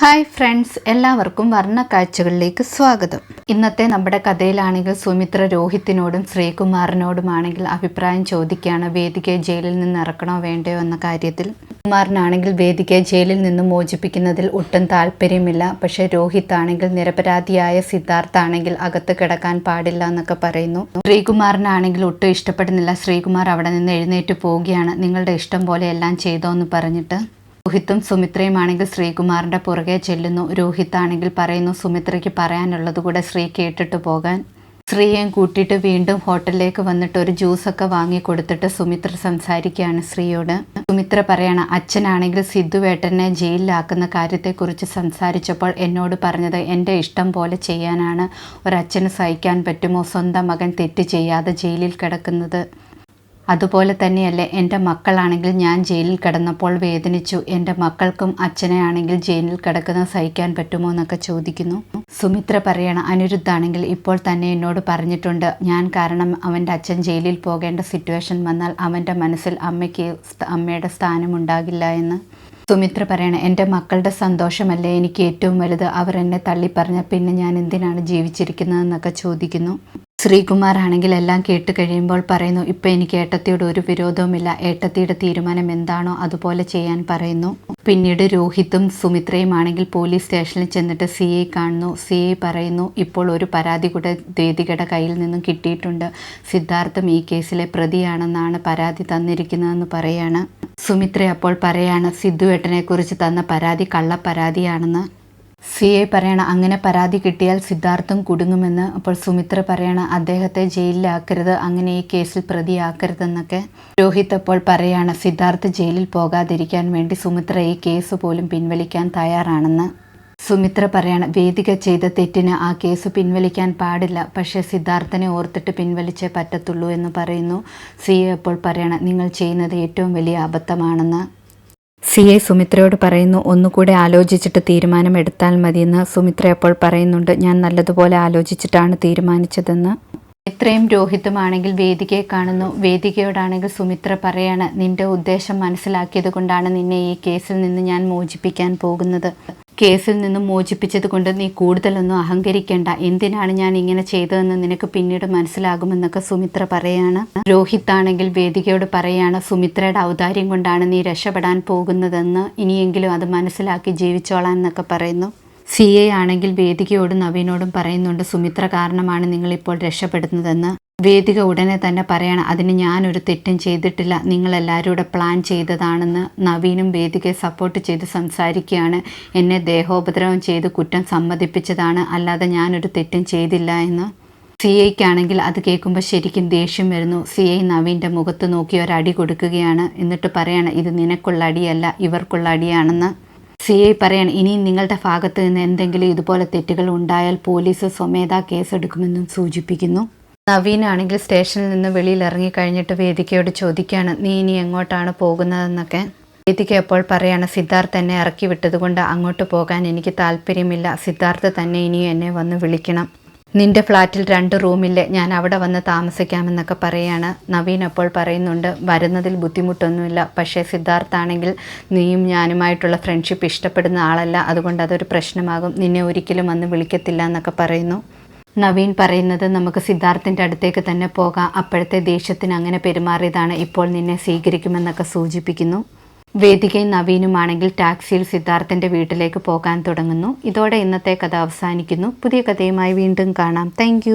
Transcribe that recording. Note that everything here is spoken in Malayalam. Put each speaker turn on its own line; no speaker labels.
ഹായ് ഫ്രണ്ട്സ് എല്ലാവർക്കും വർണ കാഴ്ചകളിലേക്ക് സ്വാഗതം. ഇന്നത്തെ നമ്മുടെ കഥയിലാണെങ്കിൽ സുമിത്ര രോഹിത്തിനോടും ശ്രീകുമാറിനോടുമാണെങ്കിൽ അഭിപ്രായം ചോദിക്കുകയാണ് വേദികയെ ജയിലിൽ നിന്ന് ഇറക്കണോ വേണ്ടയോ എന്ന കാര്യത്തിൽ. കുമാറിനാണെങ്കിൽ വേദികയെ ജയിലിൽ നിന്ന് മോചിപ്പിക്കുന്നതിൽ ഒട്ടും താല്പര്യമില്ല പക്ഷേ രോഹിത് ആണെങ്കിൽ നിരപരാധിയായ സിദ്ധാർത്ഥ ആണെങ്കിൽ അകത്ത് കിടക്കാൻ പാടില്ല എന്നൊക്കെ പറയുന്നു. ശ്രീകുമാറിനാണെങ്കിൽ ഒട്ടും ഇഷ്ടപ്പെടുന്നില്ല ശ്രീകുമാർ അവിടെ നിന്ന് എഴുന്നേറ്റ് പോവുകയാണ്. നിങ്ങളുടെ ഇഷ്ടം പോലെ എല്ലാം ചെയ്തോ എന്ന് പറഞ്ഞിട്ട്. രോഹിത്തും സുമിത്രയുമാണെങ്കിൽ ശ്രീകുമാറിന്റെ പുറകെ ചെല്ലുന്നു. രോഹിത്താണെങ്കിൽ പറയുന്നു സുമിത്രയ്ക്ക് പറയാനുള്ളത് കൂടെ ശ്രീ കേട്ടിട്ട് പോകാൻ. ശ്രീയെയും കൂട്ടിയിട്ട് വീണ്ടും ഹോട്ടലിലേക്ക് വന്നിട്ട് ഒരു ജ്യൂസൊക്കെ വാങ്ങി കൊടുത്തിട്ട് സുമിത്ര സംസാരിക്കുകയാണ് ശ്രീയോട്. സുമിത്ര പറയണ അച്ഛനാണെങ്കിൽ സിദ്ധുവേട്ടനെ ജയിലിലാക്കുന്ന കാര്യത്തെക്കുറിച്ച് സംസാരിച്ചപ്പോൾ എന്നോട് പറഞ്ഞത് എന്റെ ഇഷ്ടം പോലെ ചെയ്യാനാണ്. ഒരച്ഛന് സഹിക്കാൻ പറ്റുമോ? സ്വന്തം മകൻ തെറ്റ് ചെയ്യാതെ ജയിലിൽ കിടക്കുന്നത്. അതുപോലെ തന്നെയല്ലേ എന്റെ മക്കളാണെങ്കിൽ ഞാൻ ജയിലിൽ കിടന്നപ്പോൾ വേദനിച്ചു. എന്റെ മക്കൾക്കും അച്ഛനെ ആണെങ്കിൽ ജയിലിൽ കിടക്കുന്ന സഹിക്കാൻ പറ്റുമോ എന്നൊക്കെ ചോദിക്കുന്നു. സുമിത്ര പറയണ അനിരുദ്ധാണെങ്കിൽ ഇപ്പോൾ തന്നെ എന്നോട് പറഞ്ഞിട്ടുണ്ട്. ഞാൻ കാരണം അവന്റെ അച്ഛൻ ജയിലിൽ പോകേണ്ട സിറ്റുവേഷൻ വന്നാൽ അവന്റെ മനസ്സിൽ അമ്മയ്ക്ക് അമ്മയുടെ സ്ഥാനമുണ്ടാകില്ല എന്ന്. സുമിത്ര പറയണ എന്റെ മക്കളുടെ സന്തോഷമല്ലേ എനിക്ക് ഏറ്റവും വലുത്? അവർ എന്നെ തള്ളിപ്പറഞ്ഞ പിന്നെ ഞാൻ എന്തിനാണ് ജീവിച്ചിരിക്കുന്നതെന്നൊക്കെ ചോദിക്കുന്നു. ശ്രീകുമാർ ആണെങ്കിൽ എല്ലാം കേട്ട് കഴിയുമ്പോൾ പറയുന്നു ഇപ്പം എനിക്ക് ഏട്ടത്തിയോട് ഒരു വിരോധവുമില്ല. ഏട്ടത്തിയുടെ തീരുമാനം എന്താണോ അതുപോലെ ചെയ്യാൻ പറയുന്നു. പിന്നീട് രോഹിത്തും സുമിത്രയും ആണെങ്കിൽ പോലീസ് സ്റ്റേഷനിൽ ചെന്നിട്ട് സി ഐ കാണുന്നു. സി ഐ പറയുന്നു ഇപ്പോൾ ഒരു പരാതി കൂടെ വേദികയുടെ കയ്യിൽ നിന്നും കിട്ടിയിട്ടുണ്ട്. സിദ്ധാർത്ഥം ഈ കേസിലെ പ്രതിയാണെന്നാണ് പരാതി തന്നിരിക്കുന്നതെന്ന് പറയാണ്. സുമിത്ര അപ്പോൾ പറയാണ് സിദ്ധുവേട്ടനെക്കുറിച്ച് തന്ന പരാതി കള്ളപ്പരാതിയാണെന്ന്. സി ഐ പറയണ അങ്ങനെ പരാതി കിട്ടിയാൽ സിദ്ധാർത്ഥം കുടുങ്ങുമെന്ന് അപ്പോൾ സുമിത്ര പറയണ അദ്ദേഹത്തെ ജയിലിലാക്കരുത് അങ്ങനെ ഈ കേസിൽ പ്രതിയാക്കരുതെന്നൊക്കെ രോഹിത് അപ്പോൾ പറയാണ്. സിദ്ധാർത്ഥ് ജയിലിൽ പോകാതിരിക്കാൻ വേണ്ടി സുമിത്ര ഈ കേസ് പോലും പിൻവലിക്കാൻ തയ്യാറാണെന്ന് സുമിത്ര പറയാണ്. വേദിക ചെയ്ത തെറ്റിന് ആ കേസ് പിൻവലിക്കാൻ പാടില്ല. പക്ഷേ സിദ്ധാർത്ഥനെ ഓർത്തിട്ട് പിൻവലിച്ചേ പറ്റത്തുള്ളൂ എന്ന് പറയുന്നു. സി എ അപ്പോൾ പറയണം നിങ്ങൾ ചെയ്യുന്നത് ഏറ്റവും വലിയ അബദ്ധമാണെന്ന്. സി ഐ സുമിത്രയോട് പറയുന്നു ഒന്നുകൂടെ ആലോചിച്ചിട്ട് തീരുമാനമെടുത്താൽ മതിയെന്ന് സുമിത്ര അപ്പോൾ പറയുന്നുണ്ട്. ഞാൻ നല്ലതുപോലെ ആലോചിച്ചിട്ടാണ് തീരുമാനിച്ചതെന്ന്. ഇത്രയും രോഹിതമാണെങ്കിൽ വേദികയെ കാണുന്നു. വേദികയോടാണെങ്കിൽ സുമിത്ര പറയാണ് നിന്റെ ഉദ്ദേശം മനസ്സിലാക്കിയത് കൊണ്ടാണ് നിന്നെ ഈ കേസിൽ നിന്ന് ഞാൻ മോചിപ്പിക്കാൻ പോകുന്നത്. കേസിൽ നിന്നും മോചിപ്പിച്ചത് കൊണ്ട് നീ കൂടുതലൊന്നും അഹങ്കരിക്കേണ്ട. എന്തിനാണ് ഞാൻ ഇങ്ങനെ ചെയ്തതെന്ന് നിനക്ക് പിന്നീട് മനസ്സിലാകുമെന്നൊക്കെ സുമിത്ര പറയാണ്. രോഹിത് ആണെങ്കിൽ വേദികയോട് പറയാണ് സുമിത്രയുടെ ഔദാര്യം കൊണ്ടാണ് നീ രക്ഷപ്പെടാൻ പോകുന്നതെന്ന് ഇനിയെങ്കിലും അത് മനസ്സിലാക്കി ജീവിച്ചോളാൻ എന്നൊക്കെ പറയുന്നു. സി എ ആണെങ്കിൽ വേദികയോടും നവീനോടും പറയുന്നുണ്ട് സുമിത്ര കാരണമാണ് നിങ്ങളിപ്പോൾ രക്ഷപ്പെടുന്നതെന്ന്. വേദിക ഉടനെ തന്നെ പറയണം അതിന് ഞാനൊരു തെറ്റും ചെയ്തിട്ടില്ല. നിങ്ങളെല്ലാവരും കൂടെ പ്ലാൻ ചെയ്തതാണെന്ന് നവീനും വേദികയെ സപ്പോർട്ട് ചെയ്ത് സംസാരിക്കുകയാണ്. എന്നെ ദേഹോപദ്രവം ചെയ്ത് കുറ്റം സമ്മതിപ്പിച്ചതാണ്. അല്ലാതെ ഞാനൊരു തെറ്റും ചെയ്തില്ല എന്ന് സി ഐക്കാണെങ്കിൽ അത് കേൾക്കുമ്പോൾ ശരിക്കും ദേഷ്യം വരുന്നു. സി ഐ നവീന്റെ മുഖത്ത് നോക്കി ഒരടി കൊടുക്കുകയാണ്. എന്നിട്ട് പറയണം ഇത് നിനക്കുള്ള അടിയല്ല ഇവർക്കുള്ള അടിയാണെന്ന്. സി ഐ പറയാണ് ഇനിയും നിങ്ങളുടെ ഭാഗത്ത് നിന്ന് എന്തെങ്കിലും ഇതുപോലെ തെറ്റുകൾ ഉണ്ടായാൽ പോലീസ് സ്വമേധാ കേസെടുക്കുമെന്നും സൂചിപ്പിക്കുന്നു. നവീനാണെങ്കിൽ സ്റ്റേഷനിൽ നിന്ന് വെളിയിൽ ഇറങ്ങി കഴിഞ്ഞിട്ട് വേദികയോട് ചോദിക്കുകയാണ് നീ ഇനി എങ്ങോട്ടാണ് പോകുന്നതെന്നൊക്കെ? വേദിക എപ്പോൾ പറയാണ് സിദ്ധാർത്ഥ് എന്നെ ഇറക്കി വിട്ടതുകൊണ്ട് അങ്ങോട്ട് പോകാൻ എനിക്ക് താല്പര്യമില്ല. സിദ്ധാർത്ഥ് തന്നെ ഇനിയും എന്നെ വന്ന് വിളിക്കണം. നിന്റെ ഫ്ലാറ്റിൽ രണ്ട് റൂമില്ലേ ഞാൻ അവിടെ വന്ന് താമസിക്കാമെന്നൊക്കെ പറയാണ്. നവീൻ അപ്പോൾ പറയുന്നുണ്ട് വരുന്നതിൽ ബുദ്ധിമുട്ടൊന്നുമില്ല. പക്ഷേ സിദ്ധാർത്ഥാണെങ്കിൽ നീയും ഞാനുമായിട്ടുള്ള ഫ്രണ്ട്ഷിപ്പ് ഇഷ്ടപ്പെടുന്ന ആളല്ല. അതുകൊണ്ട് അതൊരു പ്രശ്നമാകും. നിന്നെ ഒരിക്കലും വന്ന് വിളിക്കത്തില്ല എന്നൊക്കെ പറയുന്നു. നവീൻ പറയുന്നത് നമുക്ക് സിദ്ധാർത്ഥിന്റെ അടുത്തേക്ക് തന്നെ പോകാം. അപ്പോഴത്തെ ദേഷ്യത്തിന് അങ്ങനെ പെരുമാറിയതാണ് ഇപ്പോൾ നിന്നെ സ്വീകരിക്കുമെന്നൊക്കെ സൂചിപ്പിക്കുന്നു. വേദികയും നവീനുമാണെങ്കിൽ ടാക്സിയിൽ സിദ്ധാർത്ഥന്റെ വീട്ടിലേക്ക് പോകാൻ തുടങ്ങുന്നു. ഇതോടെ ഇന്നത്തെ കഥ അവസാനിക്കുന്നു. പുതിയ കഥയുമായി വീണ്ടും കാണാം. താങ്ക്